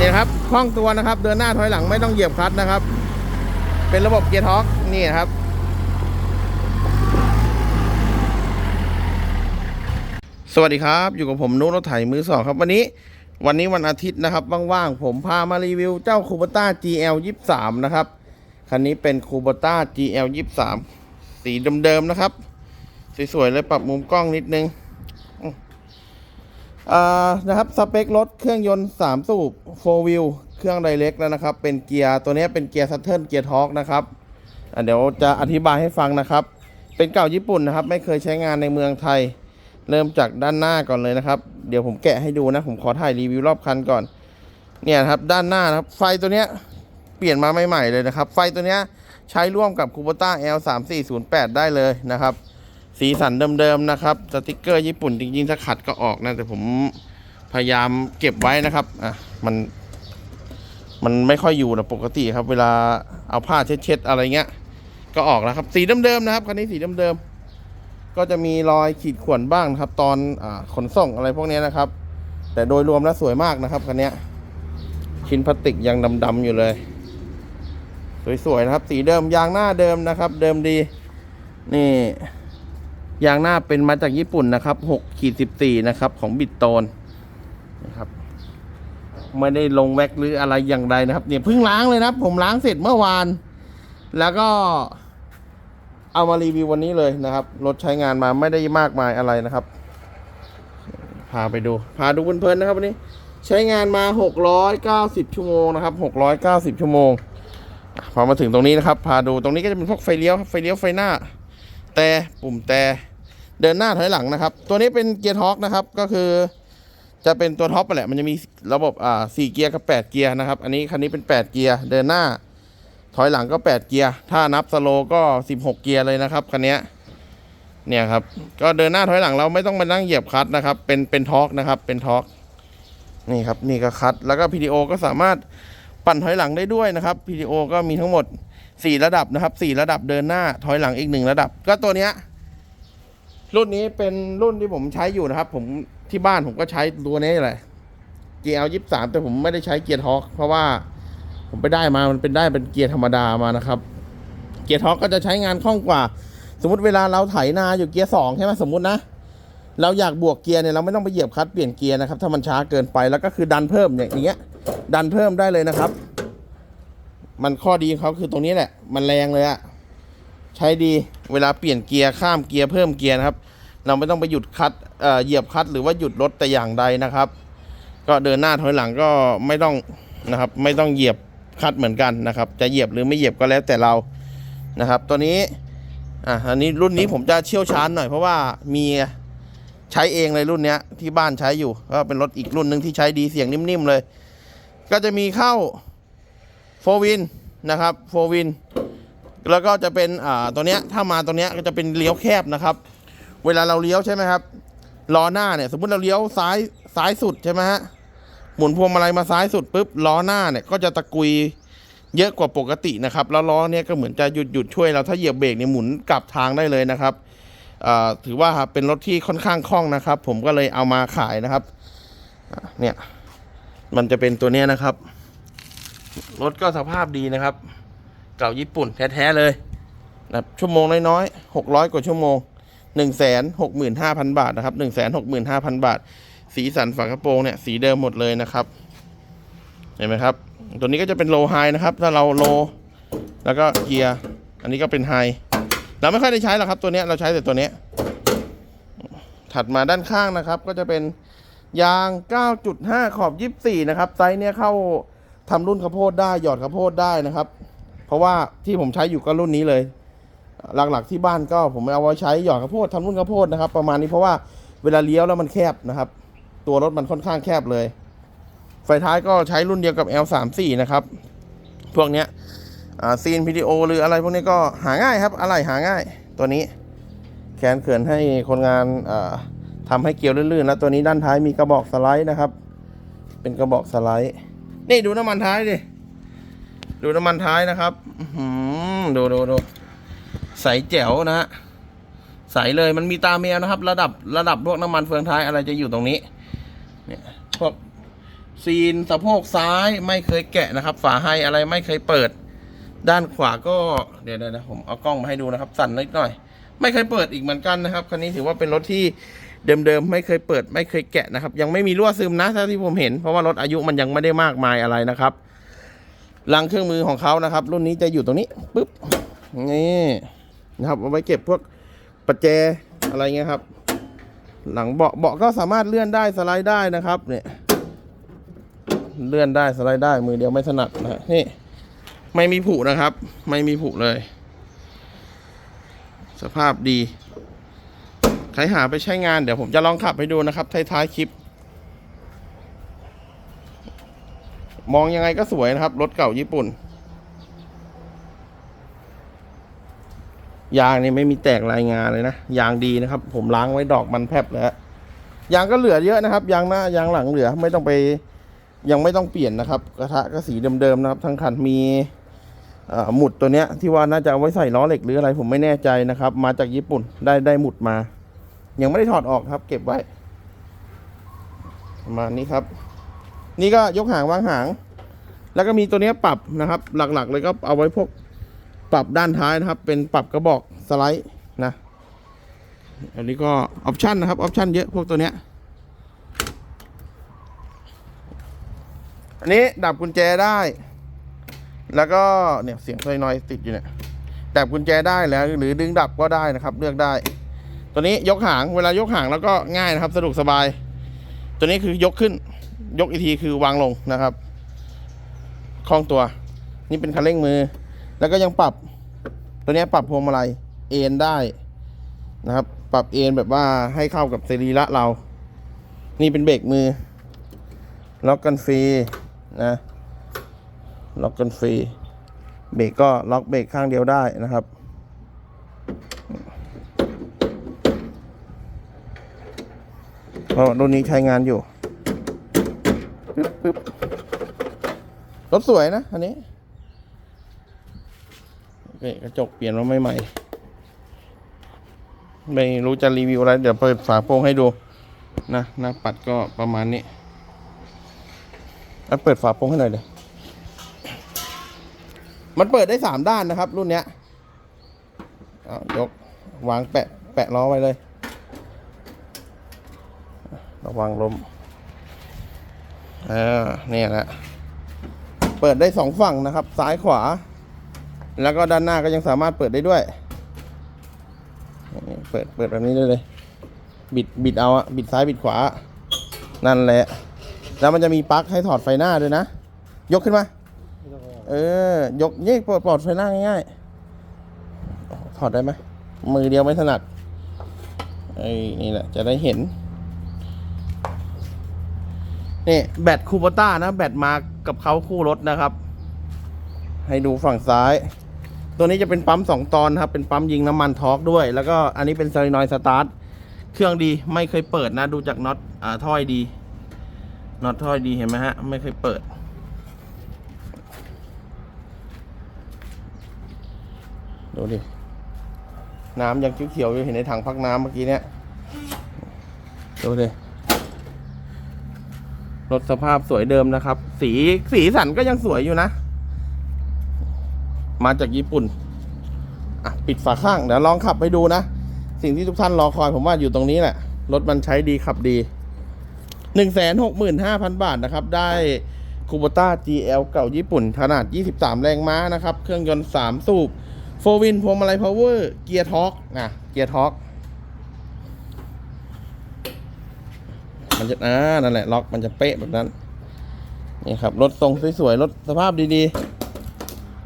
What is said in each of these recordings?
เนี่ยครับคล่องตัวนะครับ เดินหน้าถอยหลังไม่ต้องเหยียบคลัตช์นะครับ เป็นระบบเกียร์ท็อร์กนี่นครับ สวัสดีครับ อยู่กับผมนุรถไถมือสองครับ วันนี้วันนี้วันอาทิตย์นะครับว่างๆผมพามารีวิวเจ้าคูบต้า GL 23นะครับคันนี้เป็นคูบต้า GL 23สีเดิมๆนะครับ สวยๆเลยปรับมุมกล้องนิดนึง นะครับสเปครถเครื่องยนต์ 3 สูบ4 wheel เครื่องไดเ c กแล้วนะครับ เป็นเกียร์ตัวนี้เป็นเกียร์ซัตเทิลเกียร์ทอร์กนะครับเดี๋ยวจะอธิบายให้ฟังนะครับ เป็นเก่าญี่ปุ่นนะครับ ไม่เคยใช้งานในเมืองไทย เริ่มจากด้านหน้าก่อนเลยนะครับ เดี๋ยวผมแกะให้ดูนะ ผมขอถ่ายรีวิวรอบคันก่อน เนี่ยนะครับด้านหน้านะครับ ไฟตัวเนี้ยเปลี่ยนมาใหม่ๆเลยนะครับ ไฟตัวเนี้ยใช้ร่วมกับ Kubota L 3 4 0 8ได้เลยนะครับ สีสันเดิมๆนะครับ สติกเกอร์ญี่ปุ่นจริงๆถ้าขัดก็ออกนะแต่ผมพยายามเก็บไว้นะครับอะมัน มันไม่ค่อยอยู่นะปกติครับ เวลาเอาผ้าเช็ดๆอะไรเงี้ย ก็ออกแล้วครับ สีเดิมๆนะครับคันนี้สีเดิมๆก็จะมีรอยขีดข่วนบ้างนะครับ ตอนอขนส่งอะไรพวกนี้นะครับ แต่โดยรวมแล้วสวยมากนะครับคันนี้ชิ้นพลาสติกยังดำๆอยู่เลยสวยๆนะครับ สีเดิมยางหน้าเดิมนะครับ เดิมดี นี่ ยางหน้าเป็นมาจากญี่ปุ่นนะครับ6ขีด14 นะครับ ของบิดโตนนะครับไม่ได้ลงแว็กหรืออะไรอย่างใดนะครับ เนี่ยเพิ่งล้างเลยนะครับ ผมล้างเสร็จเมื่อวาน แล้วก็เอามารีวิววันนี้เลยนะครับ รถใช้งานมาไม่ได้มากมายอะไรนะครับ พาไปดู พาดูเพลินๆนะครับวันนี้ ใช้งานมา 690 ชั่วโมงนะครับ 690 ชั่วโมง พอมาถึงตรงนี้นะครับ พาดูตรงนี้ก็จะเป็นพวกไฟเลี้ยวไฟเลี้ยวไฟหน้า แต่ปุ่มแต่ เดินหน้าถอยหลังนะครับ ตัวนี้เป็นเกียร์ท็อกนะครับ ก็คือจะเป็นตัวท็อปไปแหละ มันจะมีระบบอ่าสี่เกียร์กับแปดเกียร์นะครับ อันนี้คันนี้เป็นแปดเกียร์ เดินหน้า ถอยหลังก็แปดเกียร์ ถ้านับสโลก็สิบหกเกียร์เลยนะครับคันนี้เนี่ยครับ ก็เดินหน้าถอยหลังเราไม่ต้องมานั่งเหยียบคัตนะครับ เป็นเป็นท็อกนะครับ เป็นท็อกนี่ครับ นี่ก็คัตแล้วก็ PDO ก็สามารถปั่นถอยหลังได้ด้วยนะครับ PDO ก็มีทั้งหมดสี่ระดับนะครับสี่ระดับเดินหน้าถอยหลังอีกหนึ่งระดับ ก็ตัวเนี้ย รุ่นนี้เป็นรุ่นที่ผมใช้อยู่นะครับ ผมที่บ้านผมก็ใช้ตัวนี้แหละ GL ยี่สามแต่ผมไม่ได้ใช้เกียร์ท็อกเพราะว่าผมไปได้มามันเป็นได้เป็นเกียร์ธรรมดามานะครับ เกียร์ท็อกก็จะใช้งานคล่องกว่า สมมติเวลาเราไถนาอยู่เกียร์สองใช่ไหมสมมตินะ เราอยากบวกเกียร์เนี่ยเราไม่ต้องไปเหยียบคัตเปลี่ยนเกียร์นะครับ ถ้ามันช้าเกินไปแล้วก็คือดันเพิ่มอย่างเงี้ย ดันเพิ่มได้เลยนะครับ มันข้อดีของเขาคือตรงนี้แหละ มันแรงเลยอะ ใช้ดีเวลาเปลี่ยนเกียร์ข้ามเกียร์เพิ่มเกียร์นะครับ เราไม่ต้องไปหยุดคัดเเหยียบคัดหรือว่าหยุดรถแต่อย่างใดนะครับ ก็เดินหน้าถอยหลังก็ไม่ต้องนะครับไม่ต้องเหยียบคัดเหมือนกันนะครับ จะเหยียบหรือไม่เหยียบก็แล้วแต่เรานะครับ ตัวนี้อะอันนี้รุ่นนี้ผมจะเชี่ยวชาญหน่อยเพราะว่ามีใช้เองเลยรุ่นเนี้ยที่บ้านใช้อยู่ก็เป็นรถอีกรุ่นหนึ่งที่ใช้ดีเสียงนิ่มๆเลย ก็จะมีเข้าโฟวินนะครับโฟวิน แล้วก็จะเป็นอ่าตัวเนี้ยถ้ามาตัวเนี้ยก็จะเป็นเลี้ยวแคบนะครับ เวลาเราเลี้ยวใช่ไหมครับล้อหน้าเนี่ยสมมติเราเลี้ยวซ้ายซ้ายสุดใช่ไหมฮะหมุนพวงมาลัยมาซ้ายสุดปุ๊บล้อหน้าเนี่ยก็จะตะกุยเยอะกว่าปกตินะครับแล้วล้อเนี่ยก็เหมือนจะหยุดหยุดช่วยเราถ้าเหยียบเบรกเนี่ยหมุนกลับทางได้เลยนะครับถือว่าเป็นรถที่ค่อนข้างคล่องนะครับ ผมก็เลยเอามาขายนะครับเนี่ยมันจะเป็นตัวเนี้ยนะครับรถก็สภาพดีนะครับ เก่าญี่ปุ่นแท้ๆเลยนะชั่วโมงน้อยๆหกร้อยกว่าชั่วโมงหนึ่งแสนหกหมื่นห้าพันบาทนะครับหนึ่งแสนหกหมื่นห้าพันบาท สีสันฝากระโปรงเนี่ยสีเดิมหมดเลยนะครับ เห็นไหมครับ ตัวนี้ก็จะเป็นโลไฮนะครับ ถ้าเราโล แล้วก็เกียร์ อันนี้ก็เป็นไฮเราไม่ค่อยได้ใช้หรอกครับ ตัวนี้เราใช้แต่ตัวนี้ ถัดมาด้านข้างนะครับ ก็จะเป็นยาง 9.5 ขอบ 24 นะครับ ไซส์เนี้ยเข้าทำรุ่นข้าวโพดได้ หยอดข้าวโพดได้นะครับ เพราะว่าที่ผมใช้อยู่ก็รุ่นนี้เลย หลักๆที่บ้านก็ผมเอาไว้ใช้หยอดข้าวโพดทำรุ่นข้าวโพดนะครับ ประมาณนี้เพราะว่าเวลาเลี้ยวแล้วมันแคบนะครับ ตัวรถมันค่อนข้างแคบเลย ไฟท้ายก็ใช้รุ่นเดียวกับ L34 นะครับ พวกเนี้ยซีนพีดีโอหรืออะไรพวกนี้ก็หาง่ายครับ อะไรหาง่ายตัวนี้ แขนเขื่อนให้คนงานอ่าทำให้เกลียวลื่นๆแล้วตัวนี้ด้านท้ายมีกระบอกสไลด์นะครับ เป็นกระบอกสไลด์ นี่ดูน้ำมันท้ายดิ ดูน้ำมันท้ายนะครับดูดูดูใสแจ๋วนะฮะใสเลยมันมีตาแมวนะครับ ระดับระดับพวกน้ำมันเฟืองท้ายอะไรจะอยู่ตรงนี้ เนี่ยพวกซีนสะโพกซ้ายไม่เคยแกะนะครับ ฝาให้อะไรไม่เคยเปิด ด้านขวาก็เดี๋ยวๆนะผมเอากล้องมาให้ดูนะครับสั่นนิดหน่อย ไม่เคยเปิดอีกเหมือนกันนะครับคันนี้ถือว่าเป็นรถที่เดิมๆไม่เคยเปิด ไม่เคยแกะนะครับ ยังไม่มีรั่วซึมนะเท่าที่ผมเห็น เพราะว่ารถอายุมันยังไม่ได้มากมายอะไรนะครับ รังเครื่องมือของเขานะครับ รุ่นนี้จะอยู่ตรงนี้ปุ๊บนี่นะครับเอาไว้เก็บพวกประแจอะไรเงี้ยครับ หลังเบาะเบาะก็สามารถเลื่อนได้สไลด์ได้นะครับ เนี่ย เลื่อนได้สไลด์ได้มือเดียวไม่ถนัดนะนี่ไม่มีผุนะครับ ไม่มีผุเลย สภาพดี ใครหาไปใช้งานเดี๋ยวผมจะลองขับให้ดูนะครับท้ายๆคลิป มองยังไงก็สวยนะครับ รถเก่าญี่ปุ่น ยางนี่ไม่มีแตกรายงานเลยนะ ยางดีนะครับ ผมล้างไว้ดอกมันแพบแล้ว ยางก็เหลือเยอะนะครับ ยางหน้ายางหลังเหลือไม่ต้องไป ยังไม่ต้องเปลี่ยนนะครับ กระทะก็สีเดิมๆนะครับ ทั้งคันมีหมุดตัวเนี้ยที่ว่าน่าจะเอาไว้ใส่ล้อเหล็กหรืออะไรผมไม่แน่ใจนะครับ มาจากญี่ปุ่นได้ได้หมุดมา ยังไม่ได้ถอดออกครับ เก็บไว้ประมาณนี้ครับ นี่ก็ยกหางวางหาง แล้วก็มีตัวนี้ปรับนะครับ หลักๆ เลยก็เอาไว้พวกปรับด้านท้ายนะครับ เป็นปรับกระบอกสไลด์นะอันนี้ก็ออปชันนะครับออปชันเยอะพวกตัวเนี้ยอันนี้ดับกุญแจได้ แล้วก็เนี่ยเสียงไซนอยติดอยู่เนี่ยดับกุญแจได้แล้ว หรือดึงดับก็ได้นะครับ เลือกได้ ตัวนี้ยกหางเวลายกหางแล้วก็ง่ายนะครับ สะดวกสบาย ตัวนี้คือยกขึ้น ยกอีกทีคือวางลงนะครับคล่องตัว นี่เป็นคันเร่งมือ แล้วก็ยังปรับตัวนี้ปรับพวงมาลัยเอ็นได้นะครับ ปรับเอ็นแบบว่าให้เข้ากับสรีระเรา นี่เป็นเบรกมือ ล็อกกันฟรีนะ ล็อกกันฟรี เบรกก็ล็อกเบรกข้างเดียวได้นะครับเพราะรุ่นนี้ใช้งานอยู่ ปึ๊บรถสวยนะอันนี้กกระจกเปลี่ยนมาใหม่ๆไม่รู้จะรีวิวอะไร เดี๋ยวเปิดฝาโปรงให้ดู นะหน้าปัดก็ประมาณนี้แล้วเปิดฝาโปรงให้หน่อยเลยมันเปิดได้สามด้านนะครับ รุ่นเนี้ยยกวางแปะ แปะล้อไว้เลย ระวังลม อ่าเนี่ยแหละเปิดได้สองฝั่งนะครับ ซ้ายขวา แล้วก็ด้านหน้าก็ยังสามารถเปิดได้ด้วยเปิดเปิดแบบนี้ได้เลย บิดบิดเอาอะบิดซ้ายบิดขวา นั่นแหละ แล้วมันจะมีปลั๊กให้ถอดไฟหน้าด้วยนะ ยกขึ้นมา เออ ยกนี่ปลดปลดไฟหน้าง่ายๆ ถอดได้ไหมมือเดียวไม่ถนัดไอ้นี่แหละ จะได้เห็น นี่แบตคูโบต้านะแบตมากับเขาคู่รถนะครับ ให้ดูฝั่งซ้าย ตัวนี้จะเป็นปั๊มสองตอนครับ เป็นปั๊มยิงน้ำมันทอร์กด้วย แล้วก็อันนี้เป็นซารินอยสตาร์ทเครื่องดีไม่เคยเปิดนะ ดูจากน็อตอ่าถ้อยดีน็อตถ้อยดีเห็นไหมฮะ ไม่เคยเปิด ดูดิ น้ำยังเขียวๆอยู่เห็นในถังพักน้ำเมื่อกี้เนี่ยดูดิ รถสภาพสวยเดิมนะครับ สีสีสันก็ยังสวยอยู่นะ มาจากญี่ปุ่นอะปิดฝาข้างเดี๋ยวลองขับไปดูนะ สิ่งที่ทุกท่านรอคอยผมว่าอยู่ตรงนี้แหละ รถมันใช้ดีขับดีหนึ่งแสนหกหมื่นห้าพันบาทนะครับ ได้คูโบต้า GL เก่าญี่ปุ่น ขนาด 23 แรงม้านะครับ เครื่องยนต์ 3 สูบโฟวินพวงมาลัยพาวเวอร์ เกียร์ท็อกนะเกียร์ท็อก มันจะอ่านั่นแหละล็อกมันจะเป๊ะแบบนั้น นี่ครับรถทรงสวยๆรถสภาพดี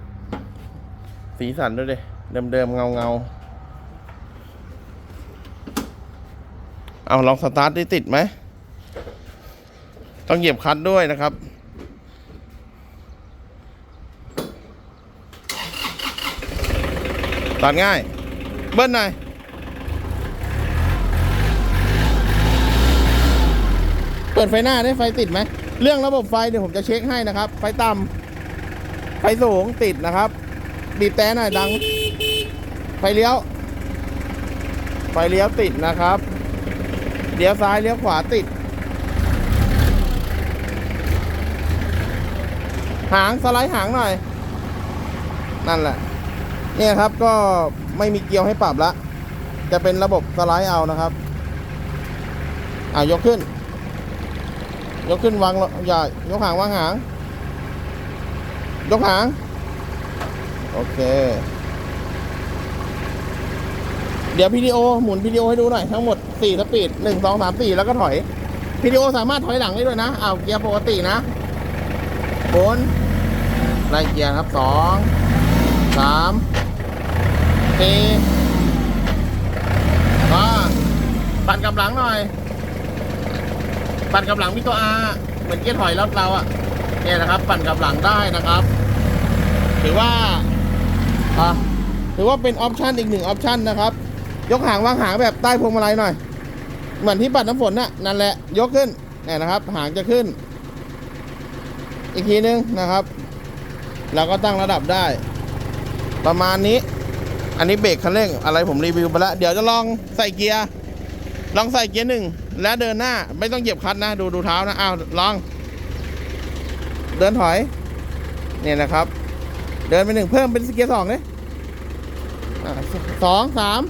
ๆ สีสันด้วยดิเดิมๆเงาๆเอาลองสตาร์ทได้ติดไหม ต้องเหยียบคัตด้วยนะครับตัดง่าย เบิ้ลหน่อย ปิดไฟหน้าได้ไฟติดไหม เรื่องระบบไฟเดี๋ยวผมจะเช็คให้นะครับ ไฟต่ำไฟสูงติดนะครับ บีบแต่หน่อยดัง ไฟเลี้ยว ไฟเลี้ยวติดนะครับ เลี้ยวซ้ายเลี้ยวขวาติด หางสไลด์หางหน่อย นั่นแหละ เนี่ยครับก็ไม่มีเกียวให้ปรับละ จะเป็นระบบสไลด์เอานะครับ อ่ายกขึ้น ยกขึ้นวางลอย่ายกหางวางหาง ยกหาง โอเค เดี๋ยวพีดีโอหมุนพีดีโอให้ดูหน่อย ทั้งหมด4สปีด1 2 3 4 แล้วก็ถอยพีดีโอสามารถถอยหลังได้ด้วยนะเอาเกียร์ปกตินะบนไล่เกียร์ครับ2 3 4มาปั่นกลับหลังหน่อย ปั่นกับหลังพี่ตัวอาเหมือนเกียร์ถอยรถเราอะเนี่ยนะครับ ปั่นกับหลังได้นะครับ ถือว่าอะถือว่าเป็นออปชันอีกหนึ่งออปชันนะครับ ยกหางวางหางแบบใต้พวงมาลัยหน่อย เหมือนที่ปัดน้ำฝนน่ะนั่นแหละยกขึ้นเนี่ยนะครับ หางจะขึ้น อีกทีนึงนะครับเราก็ตั้งระดับได้ ประมาณนี้ อันนี้เบรกคันเร่งอะไรผมรีวิวไปแล้ว เดี๋ยวจะลองใส่เกียร์ ลองใส่เกียร์หนึ่ง แล้วเดินหน้าไม่ต้องเหยียบคัตนะ ดูดูเท้านะอ้าวลอง เดินถอย เนี่ยนะครับ เดินไปหนึ่งเพิ่มเป็นเกียร์สองเลยสองสาม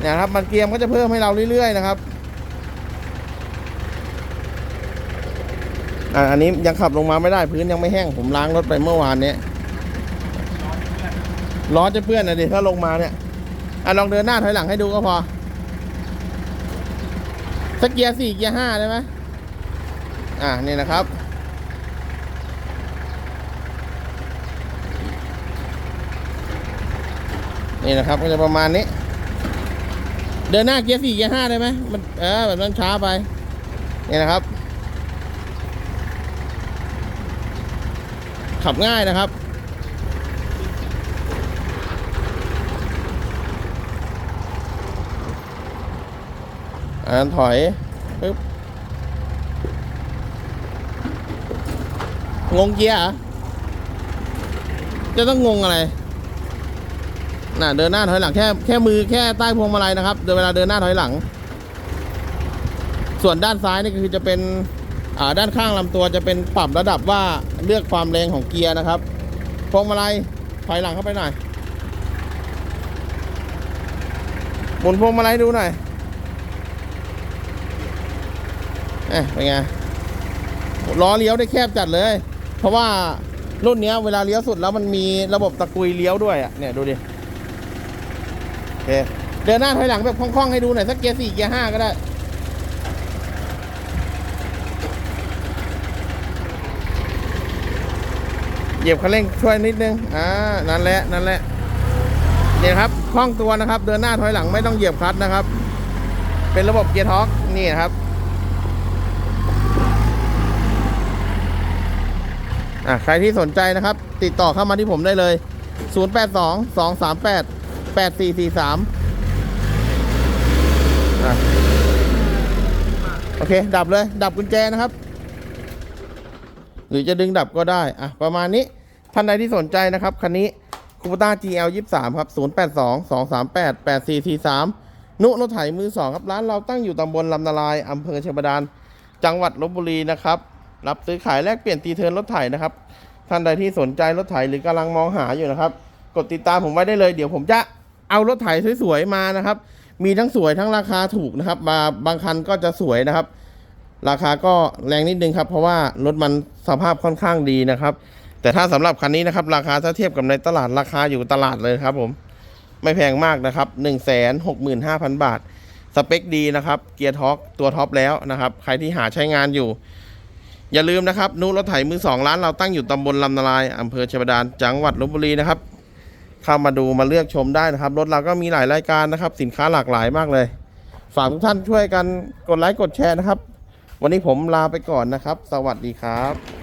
เนี่ยครับ มันเกียร์ก็จะเพิ่มให้เราเรื่อยๆนะครับอะอันนี้ยังขับลงมาไม่ได้พื้นยังไม่แห้งผมล้างรถไปเมื่อวานเนี้ยล้อจะเปื้อนนะดิถ้าลงมาเนี่ยอะลองเดินหน้าถอยหลังให้ดูก็พอ สักเกียร์สี่เกียร์ห้าได้ไหมอะนี่นะครับ นี่นะครับก็จะประมาณนี้ เดินหน้าเกียร์สี่เกียร์ห้าได้ไหมมันเออแบบนั้นช้าไป นี่นะครับ ขับง่ายนะครับ อ่านถอยปึ๊บงงเกียร์เหรอจะต้องงงอะไรน่ะเดินหน้าถอยหลังแค่แค่มือแค่ใต้พวงมาลัยนะครับเดินเวลาเดินหน้าถอยหลัง ส่วนด้านซ้ายนี่คือจะเป็นอ่าด้านข้างลำตัวจะเป็นปรับระดับว่าเลือกความแรงของเกียร์นะครับพวงมาลัยถอยหลังเข้าไปหน่อยหมุนพวงมาลัยดูหน่อย เอ๊ะเป็นไงล้อเลี้ยวได้แคบจัดเลย เพราะว่ารุ่นเนี้ยเวลาเลี้ยวสุดแล้วมันมีระบบตะกุยเลี้ยวด้วยอะเนี่ยดูดิโอเคเดินหน้าถอยหลังแบบคล่องๆให้ดูหน่อยสักเกียร์สี่เกียร์ห้าก็ได้เหยียบคันเร่งช่วยนิดนึงอ่านั่นแหละนั่นแหละเนี่ยครับคล่องตัวนะครับ เดินหน้าถอยหลังไม่ต้องเหยียบคลัตช์นะครับ เป็นระบบเกียร์ท็อร์กนี่ครับ อะใครที่สนใจนะครับ ติดต่อเข้ามาที่ผมได้เลย 082 238 8443 โอเค ดับเลย ดับกุญแจนะครับ หรือจะดึงดับก็ได้ อะ ประมาณนี้ ท่านใดที่สนใจนะครับ คันนี้คูปต้า GL 23ครับ 082 238 8443 นุรถไถมือสองครับ ร้านเราตั้งอยู่ตำบลลำนาลายอำเภอเชียงบดาลจังหวัดลบบุรีนะครับ รับซื้อขายแลกเปลี่ยนตีเทินรถไถนะครับ ท่านใดที่สนใจรถไถหรือกำลังมองหาอยู่นะครับ กดติดตามผมไว้ได้เลย เดี๋ยวผมจะเอารถไถสวยๆมานะครับ มีทั้งสวยทั้งราคาถูกนะครับมาบางคันก็จะสวยนะครับ ราคาก็แรงนิดนึงครับ เพราะว่ารถมันสภาพค่อนข้างดีนะครับ แต่ถ้าสำหรับคันนี้นะครับ ราคาถ้าเทียบกับในตลาดราคาอยู่ตลาดเลยครับผมไม่แพงมากนะครับ 1 6 5 0 0 0 บาท สเปคดีนะครับ เกียร์ท็อกตัวท็อปแล้วนะครับ ใครที่หาใช้งานอยู่ อย่าลืมนะครับนูรถไถมือสองร้านเราตั้งอยู่ตำบลลำนาลายอำเภอเชยบาดานจังหวัดลบบุรีนะครับ เข้ามาดูมาเลือกชมได้นะครับ รถเราก็มีหลายรายการนะครับ สินค้าหลากหลายมากเลย ฝากทุกท่านช่วยกันกดไลค์กดแชร์นะครับ วันนี้ผมลาไปก่อนนะครับ สวัสดีครับ